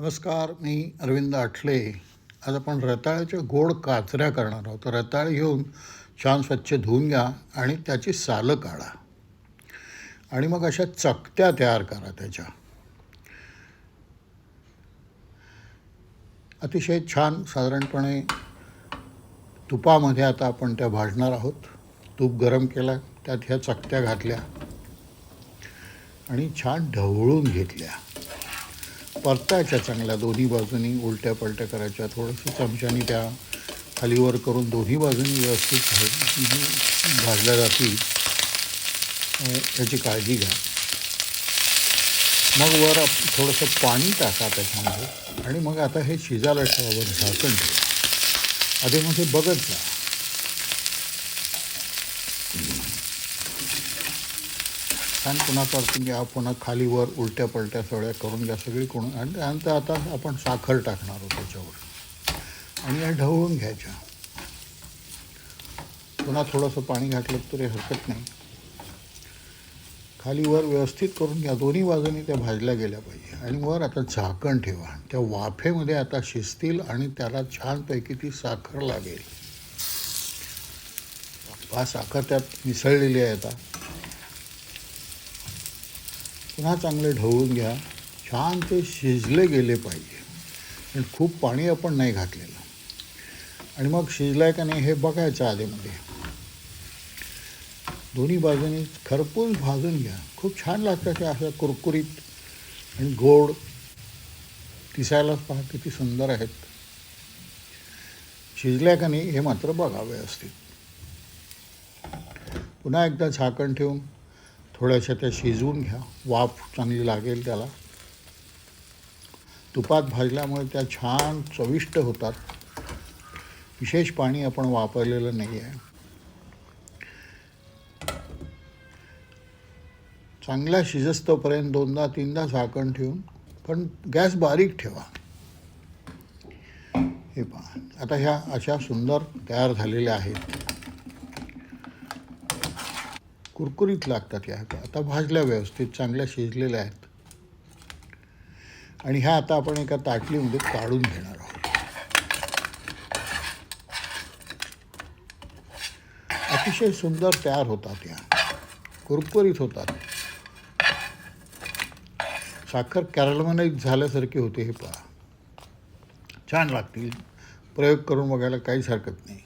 नमस्कार मी अरविंद आठले. आज आपण रताळ्याच्या गोड काचऱ्या करणार आहोत. तर रताळ घेऊन छान स्वच्छ धुवून घ्या आणि त्याची सालं काढा. आणि मग अशा चकत्या तयार करा त्याच्या. अतिशय छान साधारणपणे तुपामध्ये आता आपण त्या भाजणार आहोत. तूप गरम केला त्यात ह्या चकत्या घातल्या आणि छान ढवळून घेतल्या. परतायच्या चांगल्या दोन्ही बाजूनी उलट्या पलट्या करायच्या. थोडंसं चमच्यानी त्या खालीवर करून दोन्ही बाजूनी व्यवस्थित भाजल्या जातील. याची काळजी घ्या. मग वर आप- थोडंसं पाणी टाका त्याच्यामध्ये. आणि मग आता हे शिजायला ठेवा. वर झाकण ठेवा. आधीमध्ये म्हणजे बघत जा. छान पुन्हा परतून घ्या पुन्हा खाली वर उलट्या पलट्या सगळ्या करून घ्या सगळी कोण आणि त्यानंतर आता आपण साखर टाकणार आहोत त्याच्यावर. आणि या ढवळून घ्यायच्या. पुन्हा थोडंसं पाणी घातलं तरी हरकत नाही. खाली वर व्यवस्थित करून घ्या. दोन्ही बाजूनी त्या भाजल्या गेल्या पाहिजे. आणि वर आता झाकण ठेवा. त्या वाफेमध्ये आता शिजतील आणि त्याला छानपैकी ती साखर लागेल. पहा साखर त्यात मिसळलेली आहे आता. पुन्हा चांगले ढवळून घ्या. छान ते शिजले गेले पाहिजे. पण खूप पाणी आपण नाही घातलेलं. आणि मग शिजलाय का नाही हे बघायचं आधीमध्ये. दोन्ही बाजूनी खरपूस भाजून घ्या. खूप छान लागतं ते असं कुरकुरीत आणि गोड. दिसायलाच पहा किती सुंदर आहेत. शिजल्या का नाही हे मात्र बघावे असतील पुन्हा एकदा झाकण ठेवून. थोड्याशा त्या शिजवून घ्या. वाफ चांगली लागेल त्याला. तुपात भाजल्यामुळे त्या छान चविष्ट होतात. विशेष पाणी आपण वापरलेलं नाही आहे. चांगल्या शिजस्तोपर्यंत दोनदा तीनदा झाकण ठेवून पण गॅस बारीक ठेवा. हे पहा. आता ह्या अशा सुंदर तयार झालेल्या आहेत. कुरकुरीत लागतात या आता भाजल्या व्यवस्थित चांगल्या शिजलेल्या आहेत. आणि ह्या आता आपण एका ताटलीमध्ये काढून घेणार आहोत. अतिशय सुंदर तयार होतात या. कुरकुरीत होतात. साखर कॅरलमनाईज झाल्यासारखी होते हे पहा. छान लागतील. प्रयोग करून बघायला काहीच हरकत नाही.